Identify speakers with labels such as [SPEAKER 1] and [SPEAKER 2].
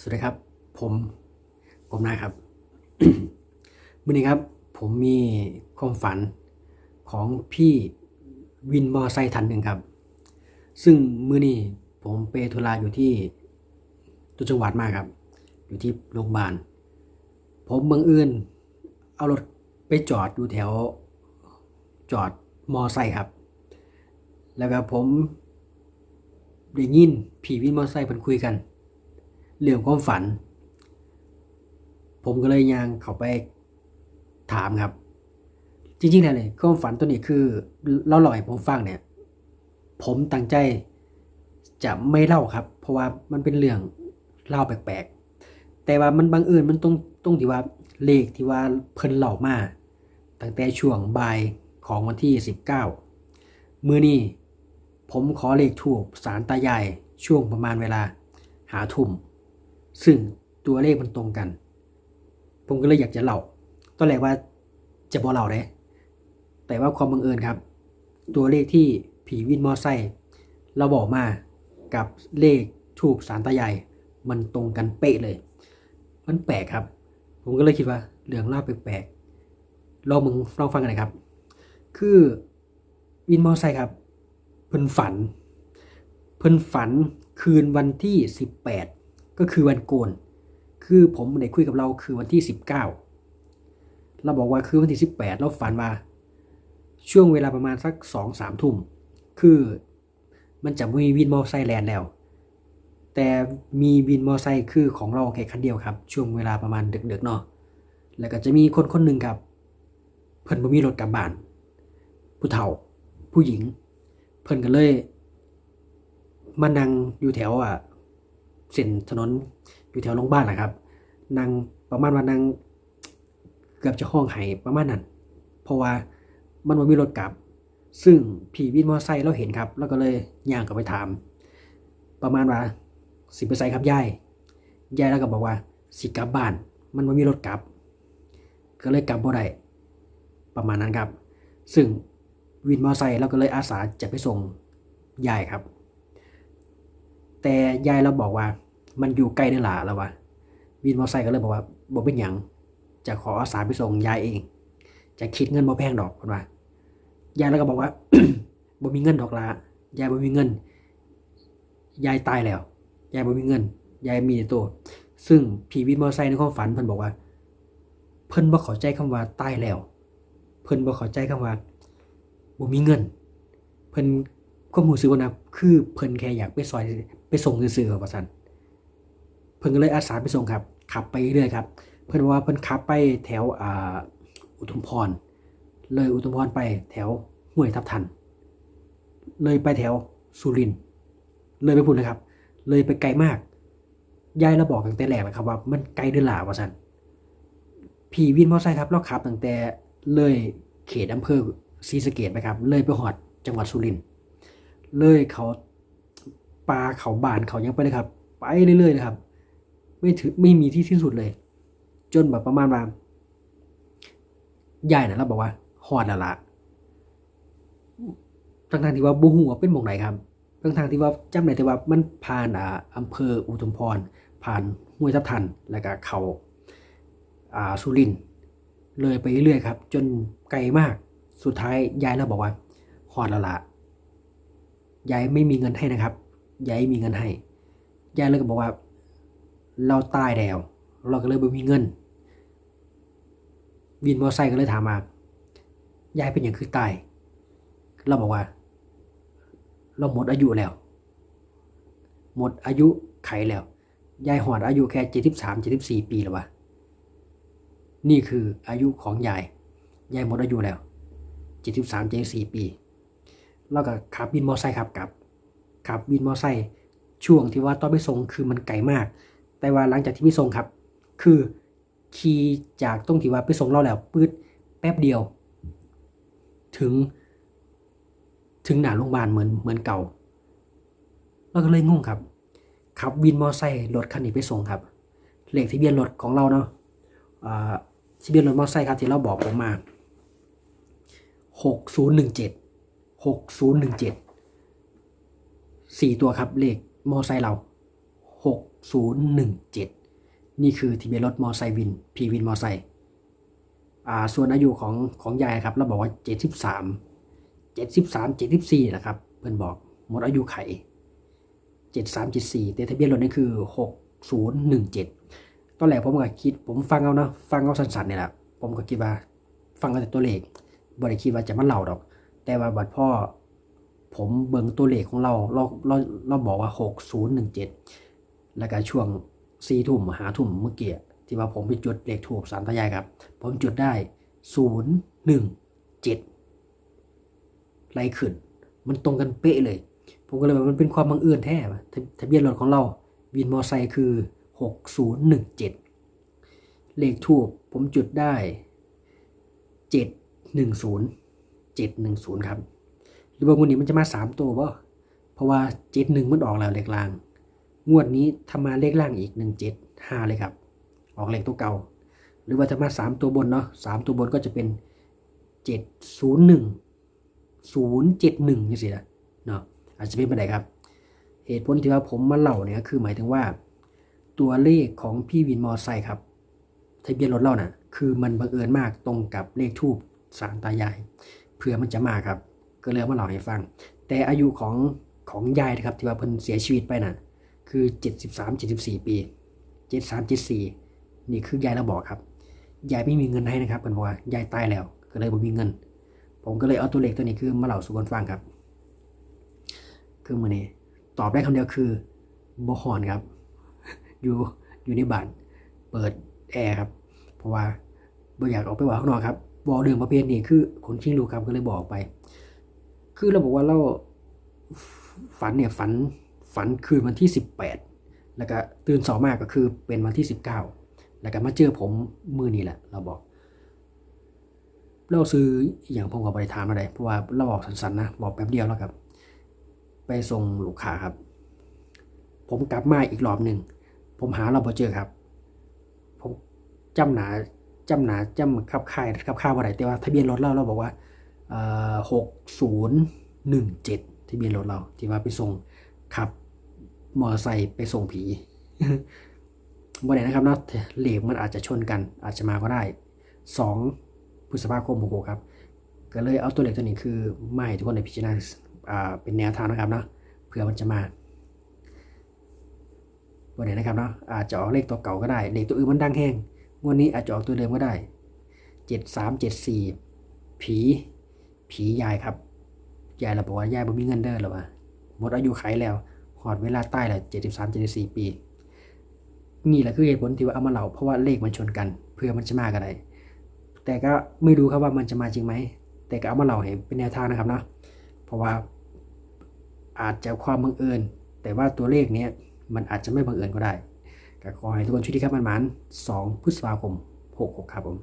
[SPEAKER 1] สวัสดีครับ ผมผมนายครับวันนี้ครับ ผมมีความฝันของพี่วินมอไซค์ทันหนึ่งครับ ซึ่งมื้อนี้ผมไปธุระอยู่ที่ตัวจังหวัดมากครับ อยู่ที่โรงพยาบาล ผมบังเอิญเอารถไปจอดอยู่แถวจอดมอไซค์ครับ แล้วก็ผมได้ยินพี่วินมอไซค์เพิ่นคุยกัน เรื่องความฝัน ผมก็เลยยังเข้าไปถามครับ จริงๆแล้วเนี่ยความฝันตัวนี้คือเราหล่อยผมฟังเนี่ย ผมตั้งใจจะไม่เล่าครับ เพราะว่ามันเป็นเรื่องเล่าแปลกๆ แต่ว่ามันบังเอิญมันตรงตรงที่ว่าเลขที่ว่าเพิ่นเล่ามาตั้งแต่ช่วงบ่ายของวันที่ 19 มื้อนี้ผมขอเลขถูกสารตายายช่วงประมาณเวลาหาทุ่ม ซึ่งตัวเลขมันตรงกัน ผมก็เลยอยากจะเล่าตอนแรกว่าจะบอกเล่าเลยแต่ว่าความบังเอิญครับ ตัวเลขที่ผีวินมอไซค์เราบอกมากับเลขถูกสารตายายมันตรงกันเป๊ะเลย มันแปลกครับ ผมก็เลยคิดว่าเรื่องเล่าแปลกๆลองมึงลองฟังกันหน่อยครับ คือวินมอไซค์ครับ เพิ่นฝัน เพิ่นฝันคืนวันที่ 18 ก็คือวันโกน คือผมได้คุยกับเราคือวันที่ 19 เราบอกว่าคือวันที่ 18 เราฝันว่า ช่วงเวลาประมาณสัก2-3ทุ่ม คือมันจะไม่มีวินมอไซค์แลนด์แล้ว แต่มีวินมอไซค์คือของเราแค่คันเดียวครับ ช่วงเวลาประมาณดึกๆเนาะ แล้วก็จะมีคนคนหนึ่งครับเพิ่นบ่มีรถกลับบ้าน ผู้เฒ่า ผู้หญิง เพิ่นก็เลยมานั่งอยู่แถวอะ เส้นถนนอยู่แถวโรงพยาบาลนะครับนั่งประมาณว่านั่งเกือบจะห้องไห้ประมาณนั้น เพราะว่ามันบ่มีรถกลับ ซึ่งพี่วินมอไซค์เราเห็นครับ แล้วก็เลยย่างกลับไปถาม ประมาณว่าสิไปไสครับยายยายแล้วก็บอกว่า สิกลับบ้าน มันบ่มีรถกลับ ก็เลยกลับบ่ได้ประมาณนั้นครับ ซึ่งวินมอไซค์เราก็เลยอาสาจะไปส่งยายครับ แต่ยายเราบอกว่า มันอยู่ใกล้เด้หล่ะแล้วว่าวินมอไซค์ก็เลยบอกว่าบ่เป็นหยังจะขออาสาไปส่งยายเอง จะคิดเงินบ่แพงดอกเพิ่นว่ายายแล้วก็บอกว่าบ่มีเงินดอกละยายบ่มีเงิน ยายตายแล้ว ยายบ่มีเงิน ยายมีแต่ตัว ซึ่งผีวินมอไซค์ในความฝันเพิ่นบอกว่า เพิ่นบ่เข้าใจคำว่าตายแล้ว เพิ่นบ่เข้าใจคำว่าบ่มีเงิน เพิ่นความรู้สึกว่านะคือเพิ่นแค่อยากไปซอยไปส่งซื่อๆครับว่าซั่น พิ่นก็เลยอาสาไปส่งครับ ขับไปเรื่อยๆครับ เพิ่นว่าเพิ่นขับไปแถวอ่าอุทุมพร เลยอุทุมพรไปแถวห้วยทับทัน เลยไปแถวสุริน เลยไปพุ่นนะครับ เลยไปไกลมาก ยายเราบอกตั้งแต่แรกแล้วครับว่ามันไกลเดือหลาว่าซั่นพี่วินมอเตอร์ไซค์ครับเราขับตั้งแต่เลยเขตอำเภอศรีสะเกดไปครับ เลยไปหอดจังหวัดสุริน เลยเขาปลาเขาบานเขายังไปเลยครับ ไปเรื่อยๆเลยครับ ไม่ถึงไม่มีที่สิ้นสุดเลย จนแบบประมาณว่ายายนะเราบอกว่าหอดล้วละทั้งทางที่ว่าบูหัวเป็นหมองไหนครับทั้งทางที่ว่าจำได้แต่ว่ามันผ่านอ่าอำเภออุทุมพร ผ่านห้วยทับทัน แล้วก็เขาอ่าสุรินเลยไปเรื่อยๆครับ จนไกลมากสุดท้ายยายเราบอกว่าหอดล้วละยายไม่มีเงินให้นะครับยายไม่มีเงินให้ยายเลยก็บอกว่า เราตายแล้ว เราก็เลยไม่มีเงิน วินมอไซค์ก็เลยถามมายายเป็นอย่างคือตาย เราบอกว่า เราหมดอายุแล้ว หมดอายุไขแล้ว ยายหอดอายุแค่เจ็ดสิบสามเจ็ดสิบสี่ปีแล้ววะนี่คืออายุของยาย ยายหมดอายุแล้วเจ็ดสิบสามเจ็ดสี่ปี แล้วก็ขับวินมอไซค์ครับกลับขับวินมอไซค์ช่วงที่ว่าต้อนไปส่งคือมันไกลมาก แต่ว่าหลังจากที่ไปส่งครับ คือขี่จากตรงที่ว่าไปส่งเราแล้วปื๊ดแป๊บเดียว ถึง ถึงหน้าโรงพยาบาลเหมือนเหมือนเก่าเราก็เลยงงครับขับวินมอไซค์รถคันนี้ไปส่งครับเลขทะเบียนรถของเราเนาะอ่าทะเบียนรถมอไซค์ครับที่เราบอกผมมาหกศูนย์หนึ่งเจ็ดหกศูนย์หนึ่งเจ็ดสี่ตัวครับเลขมอไซค์เรา 6017 นี่คือทะเบียนรถมอไซค์วินพีวินมอไซค์อ่าส่วนอายุของของยายครับเราบอกว่า 73 73 74นะครับเพื่อนบอกหมดอายุไข 73 74 แต่ทะเบียนรถนี่คือ 6017 ตอนแรกผมก็คิดผมฟังเอานะฟังเอาสั้นๆเนี่ยแหละผมก็คิดว่าฟังเอาแต่ตัวเลขบ่ได้คิดว่าจะมาเล่าดอก แต่ว่าบัดพ่อผมเบิ่งตัวเลขของเราเราเราเราบอกว่า 6017 แล้วก็ช่วงสี่ทุ่มหาทุ่มเมื่อกี้ที่ว่าผมไปจุดเลขถูกสามตายายครับ ผมจุดได้017ไล่งเจ็ดไรขึ้น มันตรงกันเป๊ะเลย ผมก็เลยว่ามันเป็นความบังเอิญแท้ทะเบียนรถของเราวินมอไซค์คือ6017เจ็ดเลขทูบผมจุดได้710 710ครับ หรือว่างวดนี้มันจะมา3ตัวบ่เพราะว่า71มันออกแล้วเลขลาง งวดนี้ทำมาเลขล่างอีก175เลยครับ ออกเลขตัวเก่า หรือว่าจะมา3ตัวบนเนาะ3ตัวบนก็จะเป็น701 071นี่สินะเนาะอาจจะเป็นไปได้ครับ เหตุผลที่ว่าผมมาเล่าเนี่ยคือหมายถึงว่า ตัวเลขของพี่วินมอไซค์ครับทะเบียนรถเราน่ะ คือมันบังเอิญมากตรงกับเลขทูบสารตายายเผื่อมันจะมาครับ ก็เลยมาเล่าให้ฟัง แต่อายุของของยายนะครับที่ว่าเพิ่นเสียชีวิตไปน่ะ คือ 73 74 ปี 73 74 นี่คือยายเราบอกครับ ยายไม่มีเงินให้นะครับเพิ่นบอกว่ายายตายแล้ว ก็เลยบ่มีเงิน ผมก็เลยเอาตัวเลขตัวนี้คือมาเล่าสู่กันฟังครับ คือมือนี้ตอบได้คำเดียวคือบ่ฮ้อนครับ อยู่อยู่ในบ้าน เปิดแอร์ครับ เพราะว่าบ่อยากออกไปว่าข้างนอกครับบอเรื่องประเภทนี้คือคนขี้ลูกครับก็เลยบอกไป คือเราบอกว่าเราฝันเนี่ยฝัน ฝันคืนวันที่ 18 แล้วก็ตื่นสองมากก็คือเป็นวันที่ 19 แล้วก็มาเจอผมมือนี้แหละ เราบอก เราซื้ออย่างผมก็บริถามอะไรเพราะว่าเราบอกสั้นๆนะบอกแป๊บเดียวแล้วครับ ไปส่งลูกค้าครับ ผมกลับมาอีกรอบหนึ่งผมหาเราบ่เจอครับ ผมจำหนาจำหนาจำขับค่ายขับค่าบ่ได้แต่ว่าทะเบียนรถเราเราบอกว่าหกศูนย์หนึ่งเจ็ดทะเบียนรถเราที่ว่าไปส่งขับ มอเตอร์ไซค์ไปส่งผีบ่ได้นะครับเนาะเหล็กมันอาจจะชนกัน อาจจะมาก็ได้สองพฤษภาคมหกหกครับ ก็เลยเอาตัวเลขตัวนี้คือมาให้ทุกคนในพิจารณาอ่าเป็นแนวทางนะครับเนาะเผื่อมันจะมาวันไหนนะครับเนาะอาจจะออกเลขตัวเก่าก็ได้ เลขตัวอื่นมันดังแห้งวันนี้อาจจะออกตัวเดิมก็ได้เจ็ดสามเจ็ดสี่ผี ผียายครับ ยายเราบอกว่ายายบ่มีเงินเด้อหรอวะหมดอายุไขแล้ว อดเวลาใต้แล้วเจ็ดสิบสามเจ็ดสิบสี่ปี นี่แหละคือเหตุผลที่ว่าเอามาเล่าเพราะว่าเลขมันชนกัน เพื่อมันจะมากันได้แต่ก็ไม่รู้ครับว่ามันจะมาจริงไหม แต่ก็เอามาเล่าให้เป็นแนวทางนะครับเนาะเพราะว่าอาจจะความบังเอิญ แต่ว่าตัวเลขเนี้ยมันอาจจะไม่บังเอิญก็ได้ก็ขอให้ทุกคนช่วยที่ครับมันมัน2พฤษภาคม66ครับผม